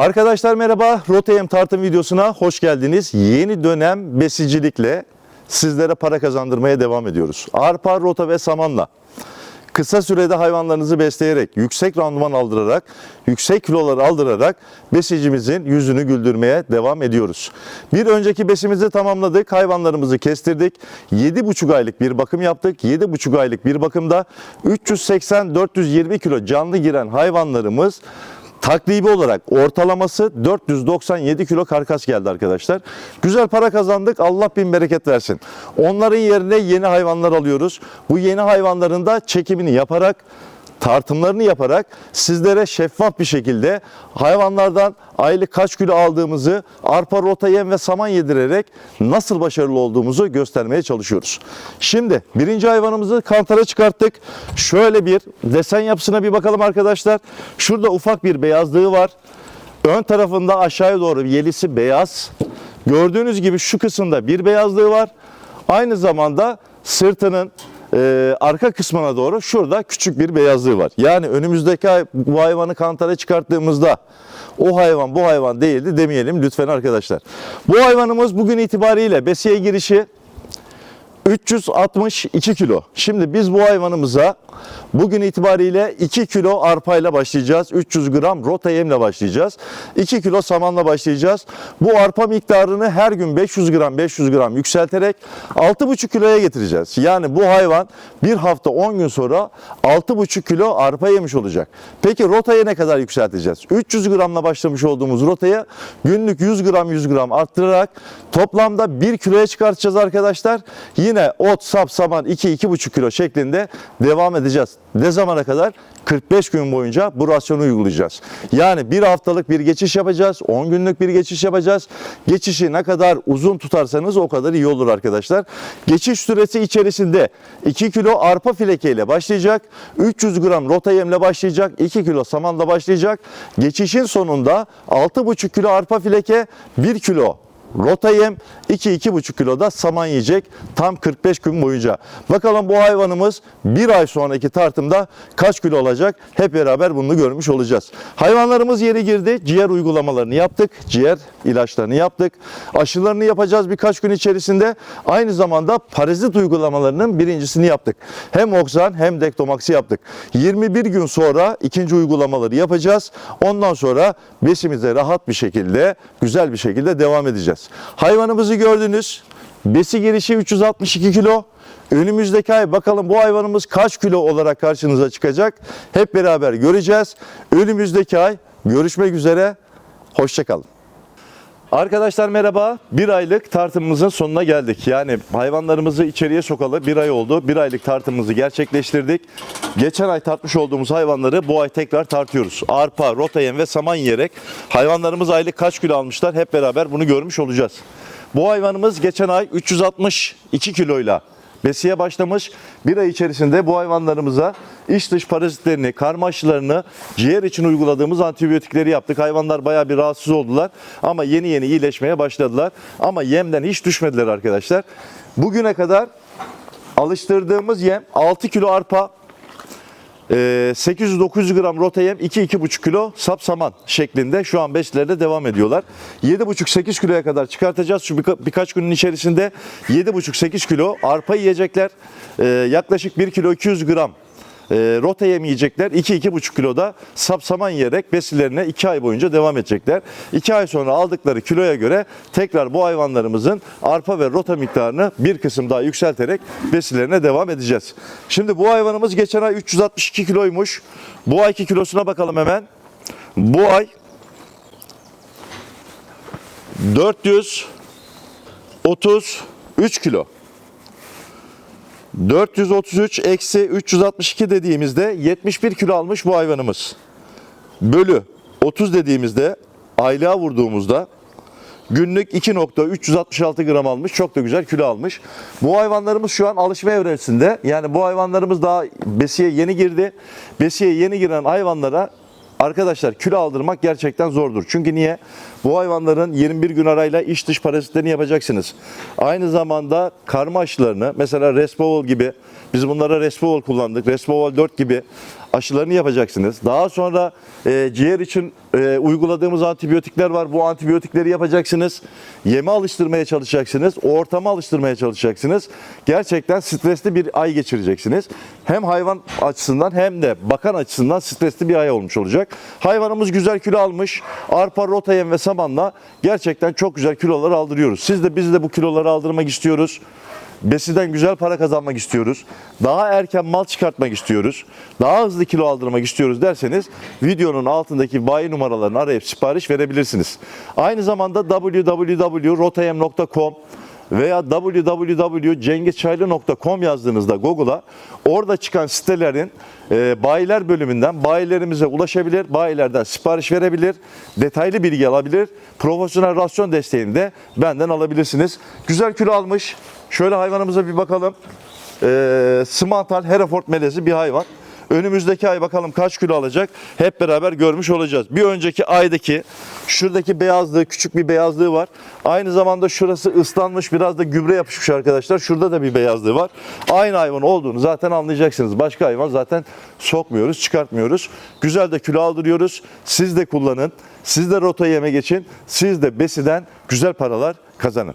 Arkadaşlar merhaba. Rotayem tartım videosuna hoş geldiniz. Yeni dönem besicilikle sizlere para kazandırmaya devam ediyoruz. Arpa, rota ve samanla kısa sürede hayvanlarınızı besleyerek, yüksek randıman aldırarak, yüksek kilolar aldırarak besicimizin yüzünü güldürmeye devam ediyoruz. Bir önceki besimizi tamamladık. Hayvanlarımızı kestirdik. 7,5 aylık bir bakım yaptık. 7,5 aylık bir bakımda 380-420 kilo canlı giren hayvanlarımız Takribi olarak ortalaması 497 kilo karkas geldi arkadaşlar. Güzel para kazandık. Allah bin bereket versin. Onların yerine yeni hayvanlar alıyoruz. Bu yeni hayvanların da çekimini yaparak tartımlarını yaparak sizlere şeffaf bir şekilde hayvanlardan aylık kaç kilo aldığımızı arpa, rota, yem ve saman yedirerek nasıl başarılı olduğumuzu göstermeye çalışıyoruz. Şimdi birinci hayvanımızı kantara çıkarttık. Şöyle bir desen yapısına bir bakalım arkadaşlar. Şurada ufak bir beyazlığı var. Ön tarafında aşağıya doğru yelisi beyaz. Gördüğünüz gibi şu kısımda bir beyazlığı var. Aynı zamanda sırtının e, arka kısmına doğru şurada küçük bir beyazlığı var. Yani önümüzdeki bu hayvanı kantara çıkarttığımızda o hayvan bu hayvan değildi demeyelim lütfen arkadaşlar. Bu hayvanımız bugün itibariyle besiye girişi 362 kilo. Şimdi biz bu hayvanımıza bugün itibariyle 2 kilo arpayla başlayacağız. 300 gram rota yemle başlayacağız. 2 kilo samanla başlayacağız. Bu arpa miktarını her gün 500 gram 500 gram yükselterek 6,5 kiloya getireceğiz. Yani bu hayvan bir hafta 10 gün sonra 6,5 kilo arpa yemiş olacak. Peki rotaya ne kadar yükselteceğiz? 300 gramla başlamış olduğumuz rotaya günlük 100 gram 100 gram arttırarak toplamda 1 kiloya çıkartacağız arkadaşlar. Yine ot, sap, saman 2-2,5 kilo şeklinde devam edeceğiz. Ne zamana kadar? 45 gün boyunca bu rasyonu uygulayacağız. Yani bir haftalık bir geçiş yapacağız. 10 günlük bir geçiş yapacağız. Geçişi ne kadar uzun tutarsanız o kadar iyi olur arkadaşlar. Geçiş süresi içerisinde 2 kilo arpa filekeyle başlayacak. 300 gram rota yemle başlayacak. 2 kilo samanla başlayacak. Geçişin sonunda 6,5 kilo arpa fileke 1 kilo Rota yem 2-2,5 kilo da saman yiyecek tam 45 gün boyunca. Bakalım bu hayvanımız bir ay sonraki tartımda kaç kilo olacak? Hep beraber bunu görmüş olacağız. Hayvanlarımız yeni girdi. Ciğer uygulamalarını yaptık. Ciğer ilaçlarını yaptık. Aşılarını yapacağız birkaç gün içerisinde. Aynı zamanda parazit uygulamalarının birincisini yaptık. Hem Oxan hem Dektomax'ı yaptık. 21 gün sonra ikinci uygulamaları yapacağız. Ondan sonra besimize rahat bir şekilde, güzel bir şekilde devam edeceğiz. Hayvanımızı gördünüz. Besi girişi 362 kilo. Önümüzdeki ay bakalım bu hayvanımız kaç kilo olarak karşınıza çıkacak. Hep beraber göreceğiz. Önümüzdeki ay görüşmek üzere. Hoşçakalın. Arkadaşlar merhaba. Bir aylık tartımımızın sonuna geldik. Yani hayvanlarımızı içeriye sokalı bir ay oldu. Bir aylık tartımımızı gerçekleştirdik. Geçen ay tartmış olduğumuz hayvanları bu ay tekrar tartıyoruz. Arpa, rota yem ve saman yiyerek hayvanlarımız aylık kaç kilo almışlar hep beraber bunu görmüş olacağız. Bu hayvanımız geçen ay 362 kiloyla besiye başlamış. Bir ay içerisinde bu hayvanlarımıza iç dış parazitlerini, karma aşılarını, ciğer için uyguladığımız antibiyotikleri yaptık. Hayvanlar bayağı bir rahatsız oldular ama yeni yeni iyileşmeye başladılar. Ama yemden hiç düşmediler arkadaşlar. Bugüne kadar alıştırdığımız yem 6 kilo arpa, 800-900 gram rota yem 2-2,5 kilo sap saman şeklinde şu an beslerine devam ediyorlar. 7,5-8 kiloya kadar çıkartacağız. Şu birka- birkaç günün içerisinde 7,5-8 kilo arpa yiyecekler. Ee, yaklaşık 1 kilo 200 gram e, rota yem yiyecekler. 2-2,5 kilo da sap saman yiyerek besilerine 2 ay boyunca devam edecekler. 2 ay sonra aldıkları kiloya göre tekrar bu hayvanlarımızın arpa ve rota miktarını bir kısım daha yükselterek besilerine devam edeceğiz. Şimdi bu hayvanımız geçen ay 362 kiloymuş. Bu ayki kilosuna bakalım hemen. Bu ay 433 kilo. 433 eksi 362 dediğimizde 71 kilo almış bu hayvanımız. Bölü 30 dediğimizde aylığa vurduğumuzda günlük 2.366 gram almış. Çok da güzel kilo almış. Bu hayvanlarımız şu an alışma evresinde. Yani bu hayvanlarımız daha besiye yeni girdi. Besiye yeni giren hayvanlara Arkadaşlar kilo aldırmak gerçekten zordur. Çünkü niye? Bu hayvanların 21 gün arayla iç dış parazitlerini yapacaksınız. Aynı zamanda karma aşılarını mesela Respovol gibi biz bunlara Respovol kullandık. Respovol 4 gibi aşılarını yapacaksınız. Daha sonra e, ciğer için e, uyguladığımız antibiyotikler var. Bu antibiyotikleri yapacaksınız. Yeme alıştırmaya çalışacaksınız. Ortama alıştırmaya çalışacaksınız. Gerçekten stresli bir ay geçireceksiniz. Hem hayvan açısından hem de bakan açısından stresli bir ay olmuş olacak. Hayvanımız güzel kilo almış. Arpa, rota yem ve samanla gerçekten çok güzel kilolar aldırıyoruz. Siz de biz de bu kiloları aldırmak istiyoruz. Besiden güzel para kazanmak istiyoruz. Daha erken mal çıkartmak istiyoruz. Daha hızlı kilo aldırmak istiyoruz derseniz videonun altındaki bayi numaralarını arayıp sipariş verebilirsiniz. Aynı zamanda www.rotayem.com veya www.cengizçaylı.com yazdığınızda Google'a orada çıkan sitelerin e, bayiler bölümünden bayilerimize ulaşabilir, bayilerden sipariş verebilir, detaylı bilgi alabilir, profesyonel rasyon desteğini de benden alabilirsiniz. Güzel kilo almış. Şöyle hayvanımıza bir bakalım. E, Simantal Hereford melezi bir hayvan. Önümüzdeki ay bakalım kaç kilo alacak hep beraber görmüş olacağız. Bir önceki aydaki şuradaki beyazlığı küçük bir beyazlığı var. Aynı zamanda şurası ıslanmış biraz da gübre yapışmış arkadaşlar. Şurada da bir beyazlığı var. Aynı hayvan olduğunu zaten anlayacaksınız. Başka hayvan zaten sokmuyoruz çıkartmıyoruz. Güzel de kilo aldırıyoruz. Siz de kullanın. Siz de rota yeme geçin. Siz de besiden güzel paralar kazanın.